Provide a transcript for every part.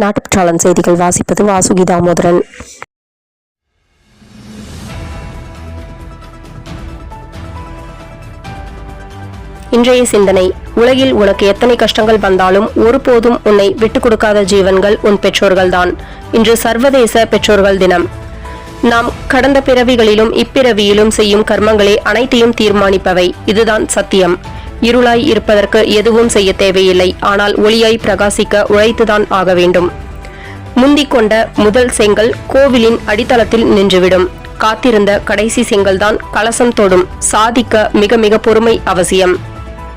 நாட்டுப்பற்றாளன் செய்திகள் வாசிப்பது வாசுகி தாமோதரன் இன்றைய சிந்தனை உலகில் உனக்கு எத்தனை கஷ்டங்கள் வந்தாலும் ஒருபோதும் உன்னை விட்டுக் கொடுக்காத ஜீவன்கள் உன் பெற்றோர்கள்தான். இன்று சர்வதேச பெற்றோர்கள் தினம். நாம் கடந்த பிறவிகளிலும் இப்பிறவியிலும் செய்யும் கர்மங்களே அனைத்தையும் தீர்மானிப்பவை. இதுதான் சத்தியம். இருளாய் இருப்பதற்கு எதுவும் செய்ய தேவையில்லை. ஆனால் ஒளியாய் பிரகாசிக்க உழைத்துதான் ஆக வேண்டும். முந்திக் கொண்ட முதல் செங்கல் கோவிலின் அடித்தளத்தில் நின்றுவிடும். காத்திருந்த கடைசி செங்கல்தான் கலசம் தொடும். சாதிக்க மிக மிக பொறுமை அவசியம்.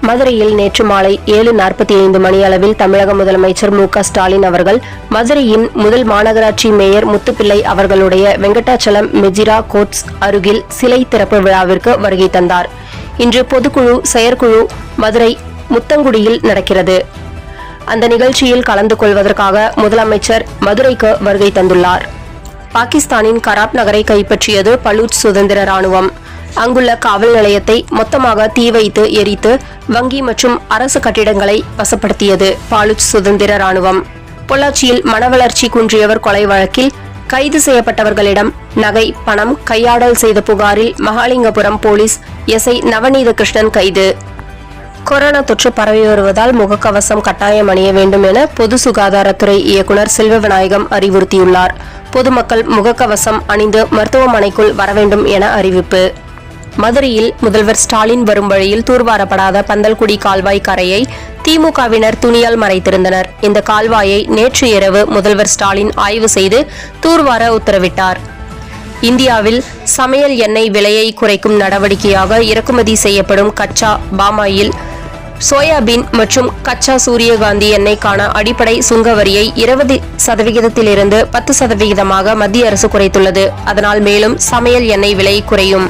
மதுரையில் நேற்று மாலை ஏழு நாற்பத்தி ஐந்து மணி அளவில் தமிழக முதலமைச்சர் மு க ஸ்டாலின் அவர்கள் மதுரையின் முதல் மாநகராட்சி மேயர் முத்துப்பிள்ளை அவர்களுடைய வெங்கடாச்சலம் மெஜிரா கோட்ஸ் அருகில் சிலை திறப்பு விழாவிற்கு வருகை தந்தார். இன்று பொதுக்குழு செயற்குழு மதுரை முத்தங்குடியில் நடக்கிறது. அந்த நிகழ்ச்சியில் கலந்து கொள்வதற்காக முதலமைச்சர் மதுரைக்கு வருகை தந்துள்ளார். பாகிஸ்தானின் கராப் நகரை கைப்பற்றியது பலூச் சுதந்திர ராணுவம் அங்குள்ள காவல் நிலையத்தை மொத்தமாக தீ வைத்து எரித்து வங்கி மற்றும் அரசு கட்டிடங்களை வசப்படுத்தியது பாலுச் சுதந்திர ராணுவம் பொள்ளாச்சியில் மனவளர்ச்சி குன்றியவர் கொலை வழக்கில் கைது செய்யப்பட்டவர்களிடம் நகை பணம் கையாடல் செய்த புகாரில் மகாலிங்கபுரம் போலீஸ் எஸ்ஐ நவநீத கிருஷ்ணன் கைது. கொரோனா தொற்று பரவி வருவதால் முகக்கவசம் கட்டாயம் அணிய வேண்டும் என பொது சுகாதாரத்துறை இயக்குநர் செல்வ விநாயகம் அறிவுறுத்தியுள்ளார். பொதுமக்கள் முகக்கவசம் அணிந்து மருத்துவமனைக்குள் வர வேண்டும் என அறிவிப்பு. மதுரையில் முதல்வர் ஸ்டாலின் வரும் வழியில் தூர்வாரப்படாத பந்தல்குடி கால்வாய் கரையை திமுகவினர் துணியால் மறைத்திருந்தனர். இந்த கால்வாயை நேற்று இரவு முதல்வர் ஸ்டாலின் ஆய்வு செய்து தூர்வார உத்தரவிட்டார். இந்தியாவில் சமையல் எண்ணெய் விலையை குறைக்கும் நடவடிக்கையாக இறக்குமதி செய்யப்படும் கச்சா பாமாயில் சோயாபீன் மற்றும் கச்சா சூரியகாந்தி எண்ணெய்க்கான அடிப்படை சுங்க வரியை இருபது சதவிகிதத்திலிருந்து பத்து சதவிகிதமாக மத்திய அரசு குறைத்துள்ளது. அதனால் மேலும் சமையல் எண்ணெய் விலை குறையும்.